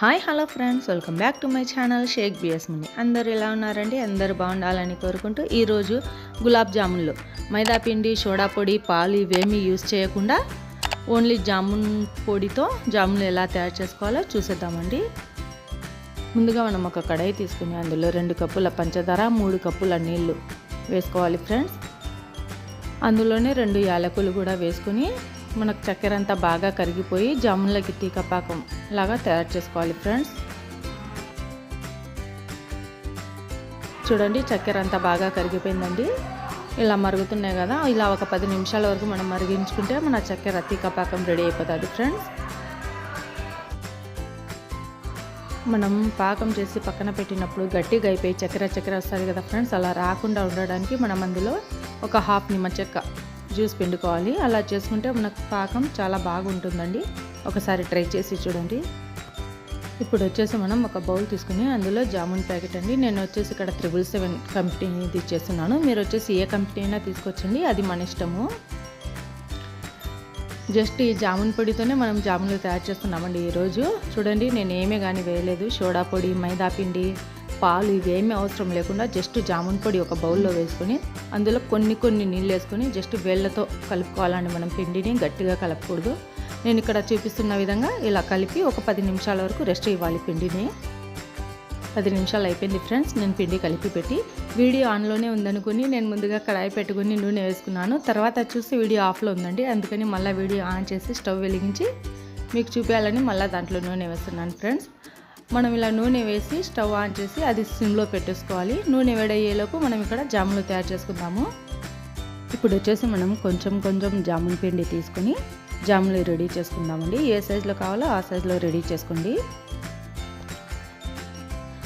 Hi hello friends welcome back to my channel Shaik BS Muni అందరు ఎలా ఉన్నారండి? అందరు బాగుండాలని కోరుకుంటూ ఈరోజు గులాబ్ జామున్లు. మైదా పిండి సోడా పొడి పాలు ఇవేమీ యూస్ చేయకుండా ఓన్లీ జామున్ పొడితో జామున్లు ఎలా తయారు చేసుకోవాలో చూసేద్దామండి. ముందుగా మనం ఒక కడాయి తీసుకుని అందులో రెండు కప్పుల పంచదార మూడు కప్పుల నీళ్ళు వేసుకోవాలి ఫ్రెండ్స్ అందులోనే రెండు యాలకులు కూడా వేసుకుని మనకు చక్కెర అంతా బాగా కరిగిపోయి జామున్లకి పాకం లాగా తయారు చేసుకోవాలి ఫ్రెండ్స్. చూడండి చక్కెర అంతా బాగా కరిగిపోయిందండి. ఇలా మరుగుతున్నాయి కదా ఇలా ఒక పది నిమిషాల వరకు మనం మరిగించుకుంటే మన చక్కెర తీకపాకం రెడీ అయిపోతుంది ఫ్రెండ్స్. మనం పాకం చేసి పక్కన పెట్టినప్పుడు గట్టిగా అయిపోయి చక్కెర చక్కెర వస్తుంది కదా ఫ్రెండ్స్ అలా రాకుండా ఉండడానికి మనం అందులో ఒక హాఫ్ నిమ్మ చెక్క జ్యూస్ పిండుకోవాలి. అలా చేసుకుంటే మనకు పాకం చాలా బాగుంటుందండి. ఒకసారి ట్రై చేసి చూడండి. ఇప్పుడు వచ్చేసి మనం ఒక బౌల్ తీసుకుని అందులో జామున్ ప్యాకెట్ అండి. నేను వచ్చేసి ఇక్కడ త్రిబుల్ సెవెన్ కంపెనీది చేస్తున్నాను. మీరు వచ్చేసి ఏ కంపెనీ అయినా తీసుకొచ్చండి. అది మన ఇష్టము. జస్ట్ ఈ జామున్ పొడితోనే మనం జామున్లు తయారు చేస్తున్నామండి ఈరోజు. చూడండి నేను ఏమీ కానీ వేయలేదు. సోడా పొడి మైదా పిండి పాలు ఇవేమీ అవసరం లేకుండా జస్ట్ జామున్ పొడి ఒక బౌల్లో వేసుకొని అందులో కొన్ని కొన్ని నీళ్ళు వేసుకొని జస్ట్ వేళ్ళతో కలుపుకోవాలండి మనం పిండిని గట్టిగా కలపకూడదు. నేను ఇక్కడ చూపిస్తున్న విధంగా ఇలా కలిపి ఒక పది నిమిషాల వరకు రెస్ట్ ఇవ్వాలి పిండిని. పది నిమిషాలు అయిపోయింది ఫ్రెండ్స్ నేను పిండి కలిపి పెట్టి వీడియో ఆన్లోనే ఉందనుకుని నేను ముందుగా కడాయి పెట్టుకుని నూనె వేసుకున్నాను. తర్వాత చూసి వీడియో ఆఫ్లో ఉందండి. అందుకని మళ్ళీ వీడియో ఆన్ చేసి స్టవ్ వెలిగించి మీకు చూపించాలని మళ్ళీ దాంట్లో నూనె వేస్తున్నాను ఫ్రెండ్స్ మనం ఇలా నూనె వేసి స్టవ్ ఆన్ చేసి అది సిమ్లో పెట్టేసుకోవాలి. నూనె వేడయ్యేలోపు మనం ఇక్కడ జాములు తయారు చేసుకుందాము. ఇప్పుడు వచ్చేసి మనం కొంచెం కొంచెం జామున్ పిండి తీసుకొని జాములు రెడీ చేసుకుందామండి. ఏ సైజులో కావాలో ఆ సైజులో రెడీ చేసుకోండి.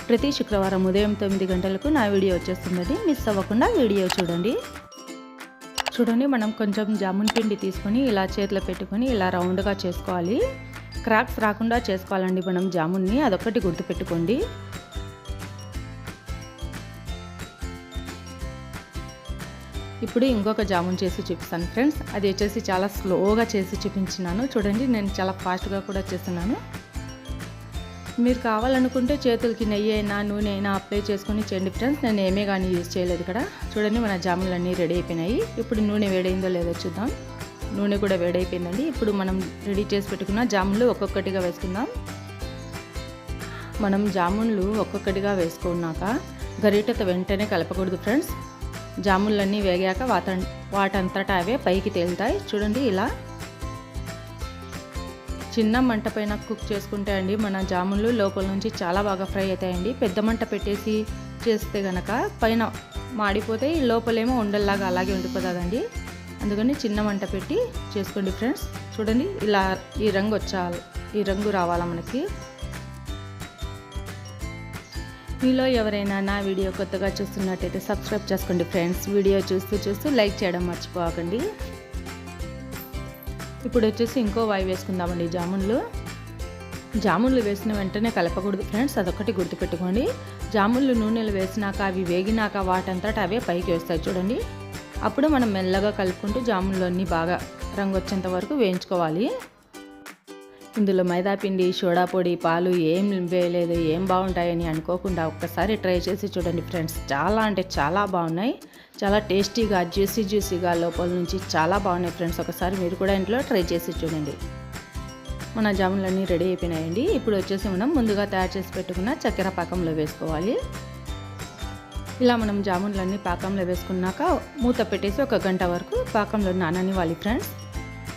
ప్రతి శుక్రవారం ఉదయం తొమ్మిది గంటలకు నా వీడియో వచ్చేస్తున్నది మిస్ అవ్వకుండా వీడియో చూడండి. చూడండి మనం కొంచెం జామున్ పిండి తీసుకొని ఇలా చేతిలో పెట్టుకొని ఇలా రౌండ్గా చేసుకోవాలి. క్రాక్స్ రాకుండా చేసుకోవాలండి మనం జామున్ని. అదొకటి గుర్తుపెట్టుకోండి. ఇప్పుడు ఇంకొక జామున్ చేసి చూపిస్తాను ఫ్రెండ్స్. అది వచ్చేసి చాలా స్లోగా చేసి చూపించినాను. చూడండి నేను చాలా ఫాస్ట్గా కూడా చేస్తున్నాను. మీరు కావాలనుకుంటే చేతులకి నెయ్యి అయినా నూనె అయినా అప్లై చేసుకొని చేయండి ఫ్రెండ్స్. నేను ఏమీ కానీ యూజ్ చేయలేదు ఇక్కడ. చూడండి మన జామున్లు అన్నీ రెడీ అయిపోయినాయి. ఇప్పుడు నూనె వేడైందో లేదో చూద్దాం. నూనె కూడా వేడైపోయిందండి. ఇప్పుడు మనం రెడీ చేసి పెట్టుకున్న జామున్లు ఒక్కొక్కటిగా వేసుకుందాం. మనం జామున్లు ఒక్కొక్కటిగా వేసుకున్నాక గరిటతో వెంటనే కలపకూడదు ఫ్రెండ్స్. జామున్లన్నీ వేగాక వాత వాటంతటా అవే పైకి తేలుతాయి. చూడండి ఇలా. చిన్న మంట పైన కుక్ చేసుకుంటే అండి మన జామున్లు లోపల నుంచి చాలా బాగా ఫ్రై అవుతాయండి. పెద్ద మంట పెట్టేసి చేస్తే గనక పైన మాడిపోతే లోపలేమో ఉండల్లాగా అలాగే ఉండిపోతుందండి. అందుకని చిన్న మంట పెట్టి చేసుకోండి ఫ్రెండ్స్. చూడండి ఇలా ఈ రంగు వచ్చాలి. ఈ రంగు రావాలా మనకి? మీలో ఎవరైనా నా వీడియో కొత్తగా చూస్తున్నట్టయితే సబ్స్క్రైబ్ చేసుకోండి ఫ్రెండ్స్. వీడియో చూస్తూ చూస్తూ లైక్ చేయడం మర్చిపోకండి. ఇప్పుడు వచ్చేసి ఇంకో వాయి వేసుకుందామండి జామున్లు. జామున్లు వేసిన వెంటనే కలపకూడదు ఫ్రెండ్స్. అదొకటి గుర్తుపెట్టుకోండి. జామున్లు నూనెలు వేసినాక అవి వేగినాక వాటంతటా అవే పైకి వస్తాయి చూడండి. అప్పుడు మనం మెల్లగా కలుపుకుంటూ జాములు అన్నీ బాగా రంగు వచ్చేంత వరకు వేయించుకోవాలి. ఇందులో మైదాపిండి సోడా పొడి పాలు ఏం వేయలేదు ఏం బాగుంటాయని అనుకోకుండా ఒక్కసారి ట్రై చేసి చూడండి ఫ్రెండ్స్. చాలా అంటే చాలా బాగున్నాయి. చాలా టేస్టీగా జ్యూసీ జ్యూసీగా లోపల నుంచి చాలా బాగున్నాయి ఫ్రెండ్స్. ఒకసారి మీరు కూడా ఇంట్లో ట్రై చేసి చూడండి. మన జాములన్నీ రెడీ అయిపోయినాయండి. ఇప్పుడు వచ్చేసి మనం ముందుగా తయారు చేసి పెట్టుకున్న చక్కెర పాకంలో వేసుకోవాలి. ఇలా మనం జామున్లన్నీ పాకంలో వేసుకున్నాక మూత పెట్టేసి ఒక గంట వరకు పాకంలో నాననివ్వాలి ఫ్రెండ్స్.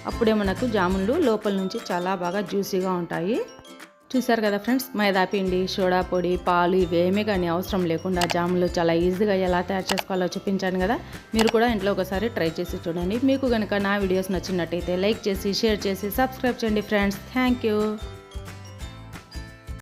అప్పుడే మనకు జామున్లు లోపల నుంచి చాలా బాగా జ్యూసీగా ఉంటాయి. చూసారు కదా ఫ్రెండ్స్ మైదా పిండి సోడా పొడి పాలు ఇవేమీ కానీ అవసరం లేకుండా జాములు చాలా ఈజీగా ఎలా తయారు చేసుకోవాలో చూపించాను కదా. మీరు కూడా ఇంట్లో ఒకసారి ట్రై చేసి చూడండి. మీకు కనుక నా వీడియోస్ నచ్చినట్టయితే లైక్ చేసి షేర్ చేసి సబ్స్క్రైబ్ చేయండి ఫ్రెండ్స్. Thank you.